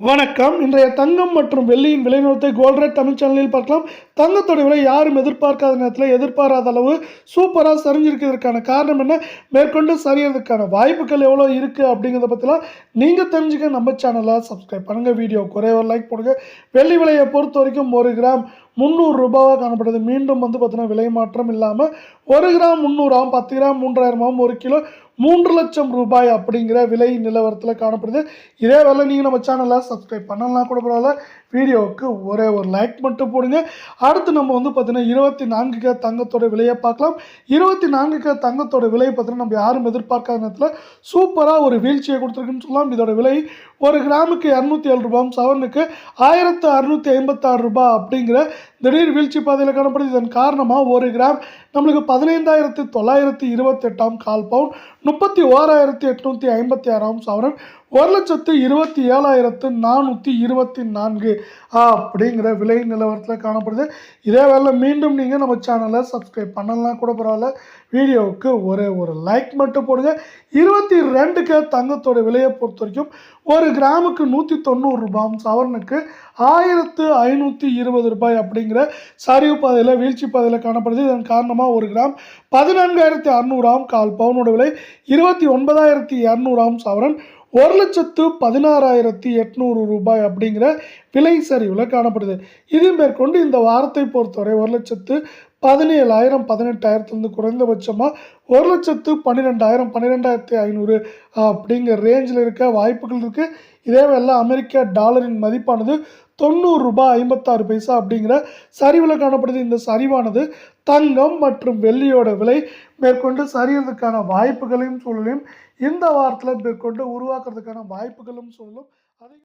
வணக்கம். இன்றைய தங்கம் மற்றும் வெள்ளியின் விலை நிறுவனத்தை கோல்ட் ரேட் தமிழ் சேனலில் பார்க்கலாம். தங்கத்தோட விலை யாரும் எதிர்பார்க்காத நேரத்தில் எதிர்பாராத அளவு சூப்பராக சரிஞ்சிருக்கிறதுக்கான காரணம் என்ன? மேற்கொண்டு சரியறதுக்கான வாய்ப்புகள் எவ்வளோ இருக்குது அப்படிங்கிறத பற்றிலாம் நீங்கள் தெரிஞ்சுக்க நம்ம சேனலை சப்ஸ்கிரைப் பண்ணுங்கள் வீடியோ குறைய ஒரு லைக் போடுங்க. வெள்ளி விலையை பொறுத்த வரைக்கும் ஒரு கிராம் முந்நூறு ரூபாவாக காணப்படுது. மீண்டும் வந்து பார்த்தீங்கன்னா விலை மாற்றம் இல்லாமல் ஒரு கிராம் முந்நூறாம் பத்து கிராம் மூன்றாயிரமாவும் ஒரு கிலோ மூன்று லட்சம் ரூபாய் அப்படிங்கிற விலை நிலவரத்தில் காணப்படுது. இதே வேலை நீங்கள் நம்ம சேனலை சப்ஸ்கிரைப் பண்ணலாம் கூட பரவாயில்ல. வீடியோவுக்கு ஒரே ஒரு லைக் மட்டும் போடுங்க. அடுத்து நம்ம வந்து பார்த்தீங்கன்னா இருபத்தி நான்கு கே தங்கத்தோட விலையை பார்க்கலாம். இருபத்தி நான்கு கே தங்கத்தோட விலை பார்த்தீங்கன்னா நம்ம யாரும் எதிர்பார்க்காத நேரத்தில் சூப்பராக ஒரு வீழ்ச்சியை கொடுத்துருக்குன்னு சொல்லலாம். இதோட விலை ஒரு கிராமுக்கு இரநூத்தி ஏழு ரூபாயும் செவனுக்கு ஆயிரத்து அறுநூற்றி ஐம்பத்தாறு ரூபாய் அப்படிங்கிற திடீர் வீழ்ச்சி பாதையில் காணப்படுது. இதன் காரணமாக ஒரு கிராம் நம்மளுக்கு பதினைந்தாயிரத்து தொள்ளாயிரத்தி இருபத்தெட்டாம் கால் பவுன் முப்பத்தி ஓராயிரத்தி எட்நூற்றி ஐம்பத்தி ஆறாம் சவரன் ஒரு லட்சத்து இருபத்தி ஏழாயிரத்து நானூற்றி இருபத்தி நான்கு அப்படிங்கிற விலை நிலவரத்தில் காணப்படுது. இதே வேலை மீண்டும் நீங்கள் நம்ம சேனலை சப்ஸ்கிரைப் பண்ணலாம் கூட பரவாயில்ல. வீடியோவுக்கு ஒரே ஒரு லைக் மட்டும் போடுங்க. இருபத்தி ரெண்டுக்கு தங்கத்தோட விலையை பொறுத்த வரைக்கும் ஒரு கிராமுக்கு நூற்றி தொண்ணூறு ரூபாயும் சவரனுக்கு ஆயிரத்து ஐநூற்றி இருபது ரூபாய் அப்படிங்கிற சரிவு பாதையில் வீழ்ச்சி பாதையில் காணப்படுது. இதன் காரணமாக ஒரு கிராம் பதினான்காயிரத்தி அறநூறாம் கால் பவுனோட விலை இருபத்தி ஒன்பதாயிரத்தி இரநூறாம் சவரன் ஒரு லட்சத்து பதினாறாயிரத்தி எட்நூறு ரூபாய் அப்படிங்கிற விலை சரிவில் காணப்படுது. இது மேற்கொண்டு இந்த வாரத்தை பொறுத்தவரை ஒரு லட்சத்து பதினேழாயிரம் பதினெட்டாயிரத்துலேருந்து குறைந்தபட்சமாக ஒரு லட்சத்து பன்னிரெண்டாயிரம் பன்னிரெண்டாயிரத்தி ஐநூறு அப்படிங்கிற ரேஞ்சில் இருக்க வாய்ப்புகள் இருக்குது இதே வேலை அமெரிக்க டாலரின் மதிப்பானது தொண்ணூறு ரூபாய் ஐம்பத்தாறு பைசா அப்படிங்கிற சரிவில் காணப்படுது. இந்த சரிவானது தங்கம் மற்றும் வெள்ளியோட விலை மேற்கொண்டு சரியறதுக்கான வாய்ப்புகளையும் சூழலையும் இந்த வாரத்தில் மேற்கொண்டு உருவாக்குறதுக்கான வாய்ப்புகளும் சூழலும் அதை